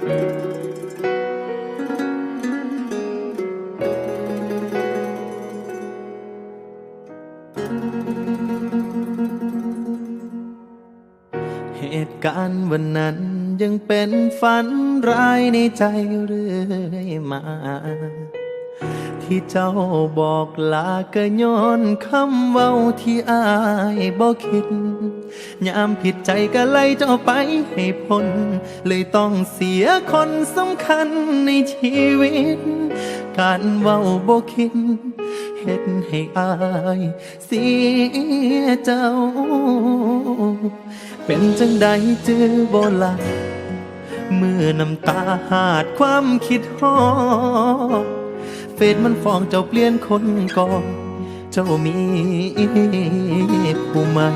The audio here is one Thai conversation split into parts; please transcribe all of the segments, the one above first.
เหตุการณ์วันนั้นยังเป็นฝันร้ายในใจเรื่อยมา ที่เจ้าบอกลาก็ย้อนคำเว้าที่อายบอกคิด ยามผิดใจก็ไล่เจ้าไปให้พ้น เลยต้องเสียคนสำคัญในชีวิต การเว้าบอกคิดเฮ็ดให้อายเสียเจ้า เป็นจังใดเจอบ่ละเมื่อน้ำตาหาดความคิดฮอด ฟซมันฟ้องเจ้าเปลี่ยนคนก่อนเจ้ามีผู้ใหม่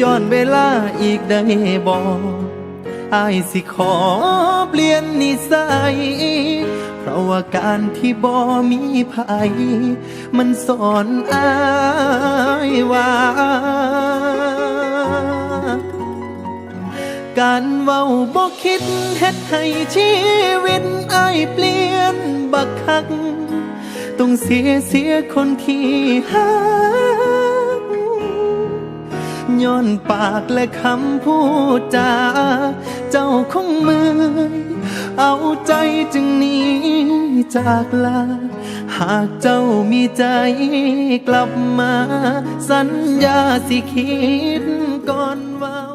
ย้อนเวลาอีกได้บอกอายสิขอเปลี่ยนนิสัย เพราะว่าการที่บ่มีภัย มันสอนอายว่า การเว้าบ่คิดเฮ็ดให้ชีวิตอายเปลี่ยนบักคัก ต้องเสียเสียคนที่หักย้อนปากและคำพูดจา เจ้าคงเมื่อยเอาใจจึงหนี้จากลา หากเจ้ามีใจกลับมา สัญญาสิคิดก่อนว่า